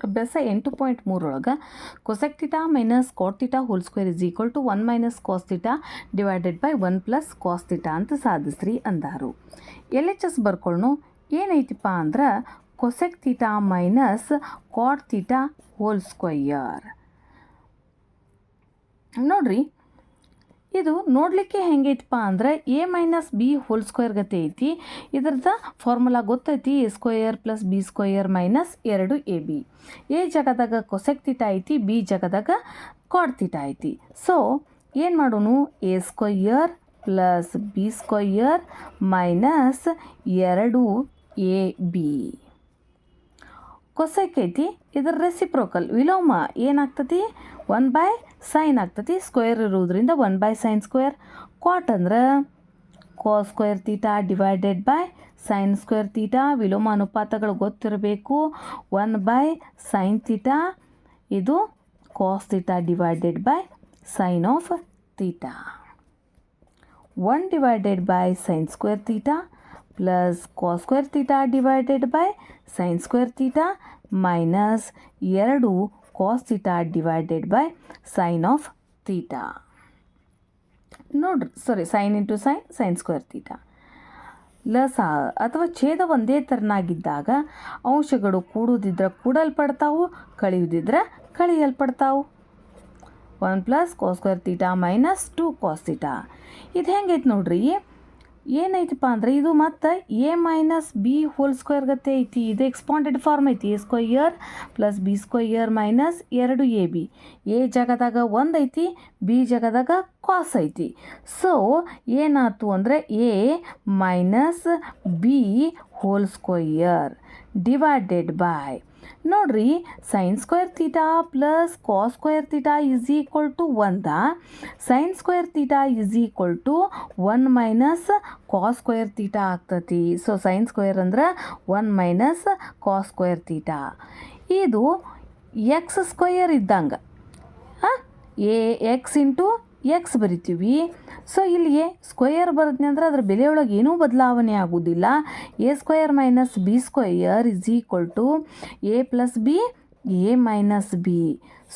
ಅಭ್ಯಾಸ ಎಂಟು point ಮೂರೊಳಗೆ cosec theta minus cot theta whole square is equal to one minus cos theta divided by one plus cos theta ಅಂತ ಸಾಧಿಸ್ರಿ ಅಂದಾರು. L H S ಬರ್ಕೊಳ್ಳು ಏನೈತಿಪ್ಪ ಅಂದ್ರೆ cosec theta minus cot theta whole square ನೋಡ್ರಿ ಇದು ನೋಡಲಿಕ್ಕೆ ಹೆಂಗೈತಪ್ಪ ಅಂದ್ರೆ A minus B whole square ಗತಿ ಐತಿ. ಇದ್ರದ್ದು ಫಾರ್ಮುಲಾ ಗೊತ್ತೈತಿ? A square plus B square minus ಎರಡು ಎ ಬಿ ಎ ಜಗದಾಗ ಕೊಸೆಕ್ ತಿಟ ಐತಿ ಬಿ ಜಗದಾಗ ಕಾಡ್ ತಿಟ ಐತಿ. ಸೊ ಏನು ಮಾಡೋನು? A square plus B square minus ಎರಡು ಎ ಬಿ ಕೊಸೆಕ್ ಐತಿ ಇದರ ರೆಸಿಪ್ರೋಕಲ್ ವಿಲೋಮ ಏನಾಗ್ತತಿ? ಒನ್ ಬೈ ಸೈನ್ ಆಗ್ತತಿ. ಸ್ಕ್ವೇರ್ ಇರೋದ್ರಿಂದ one by sine square cot ಅಂದ್ರೆ cos square theta divided by sine square theta ವಿಲೋಮ ಅನುಪಾತಗಳು ಗೊತ್ತಿರಬೇಕು. ಒನ್ ಬೈ ಸೈನ್ ತೀಟಾ ಇದು cos theta divided by sine of theta one divided by sine square theta plus cos square theta divided by sine square theta minus ಎರಡು cos theta divided by sine of theta ನೋಡ್ರಿ sorry sine into sine sine square theta ಲಸ ಅಥವಾ ಛೇದ ಒಂದೇ ಥರನಾಗಿದ್ದಾಗ ಅಂಶಗಳು ಕೂಡುವುದಿದ್ರೆ ಕೂಡಲ್ಪಡ್ತಾವು ಕಳೆಯುವುದಿದ್ರೆ ಕಳೆಯಲ್ಪಡ್ತಾವು. One plus cos square theta minus two cos theta ಇದು ಹೆಂಗೈತೆ ನೋಡ್ರಿ? ಏನೈತಪ್ಪ ಅಂದರೆ ಇದು ಮತ್ತು A minus B whole square ಗತೆ ಐತಿ. ಇದು ಎಕ್ಸ್ಪಾಂಡೆಡ್ ಫಾರ್ಮ್ ಐತಿ. A square plus B square minus ಎರಡು ಎ ಬಿ ಎ ಜಾಗದಾಗ ಒಂದು ಐತಿ ಬಿ ಜಾಗದಾಗ ಕಾಸ್ ಐತಿ. ಸೊ ಏನಾಯ್ತು ಅಂದರೆ A minus B whole square divided by ನೋಡ್ರಿ sine square theta plus cos square theta is equal to ಒಂದ sine square theta is equal to one minus cos square theta ಆಗ್ತತಿ. ಸೊ ಸೈನ್ ಸ್ಕ್ವೇರ್ ಅಂದ್ರೆ one minus cos square theta ಇದು X square ಇದ್ದಂಗೆ A X into X ಬರಿತೀವಿ. So ಇಲ್ಲಿಗೆ square ಬರುತ್ತೆ ಅಂದರೆ ಅದ್ರ ಬೆಲೆಯೊಳಗೆ ಏನೂ ಬದಲಾವಣೆ ಆಗೋದಿಲ್ಲ. A square minus B square is equal to A plus B A minus B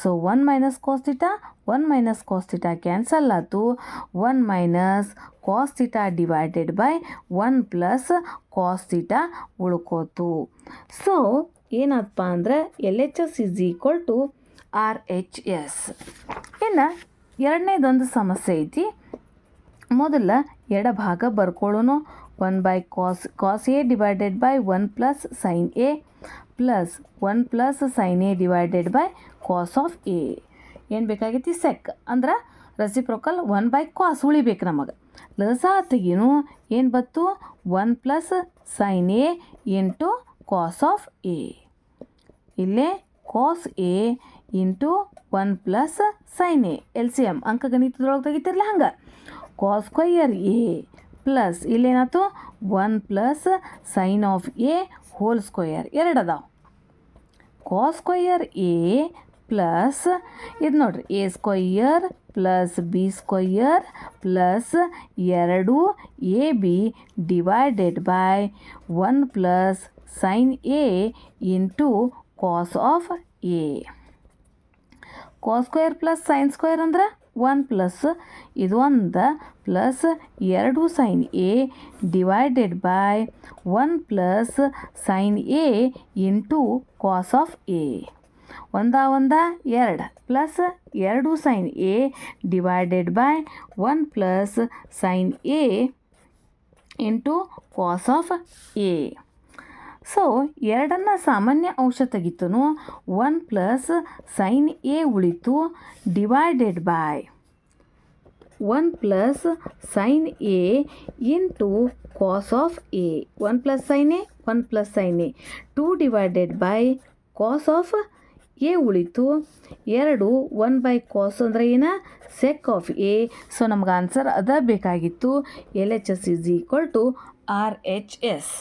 so one minus cos theta one minus cos theta cancel ಆಯ್ತು. One minus cos theta divided by one plus cos theta ಉಳ್ಕೋತು. So ಏನಪ್ಪ ಅಂದ್ರೆ L H S is equal to R H S ಇನ್ನು ಎರಡನೇದೊಂದು ಸಮಸ್ಯೆ ಐತಿ. ಮೊದಲ ಎಡಭಾಗ ಬರ್ಕೊಳ್ಳೋನು one by cos cos A divided by one plus sine A plus one plus sine A divided by cos of A ಏನು ಬೇಕಾಗೈತಿ? ಸೆಕ್ ಅಂದ್ರೆ reciprocal one by ಕಾಸ್ ಉಳಿಬೇಕು ನಮಗೆ. ಲಸ ತೆಗೀನು ಏನು ಬತ್ತು one plus sine A into cos of A ಇಲ್ಲೇ cos A into one plus sine A L C M ಅಂಕಗಣಿತದೊಳಗೆ ತೆಗಿತಿರಲ್ಲ ಹಂಗೆ. Cos square A plus ಇಲ್ಲೇನಾಯ್ತು one plus sine of A whole square ಎರಡು ಅದಾವ. ಕಾಸ್ ಎ ಪ್ಲಸ್ ಇದು ನೋಡ್ರಿ, A square plus B square plus ಎರಡು A B divided by one plus sine A into cos of A. Cos square plus sine square ಅಂದ್ರೆ one plus ಇದು ಒಂದು plus ಎರಡು sine A divided by one plus sine A into cos of A ಒಂದ ಒಂದ, ಎರಡು plus ಎರಡು sine A divided by one plus sine A into cos of A so ಎರಡನ್ನ ಸಾಮಾನ್ಯ ಅಂಶ ತೆಗಿತನು ಒನ್ ಪ್ಲಸ್ ಸೈನ್ ಎ ಉಳಿತು divided by one plus sine A into cos of A one plus sine A one plus sine A two divided by cos of A ಉಳಿತು. ಎರಡು one by cos ಅಂದರೆ ಏನ? Sec of A so ನಮ್ಗೆ answer ಅದ ಬೇಕಾಗಿತ್ತು. L H S is equal to R H S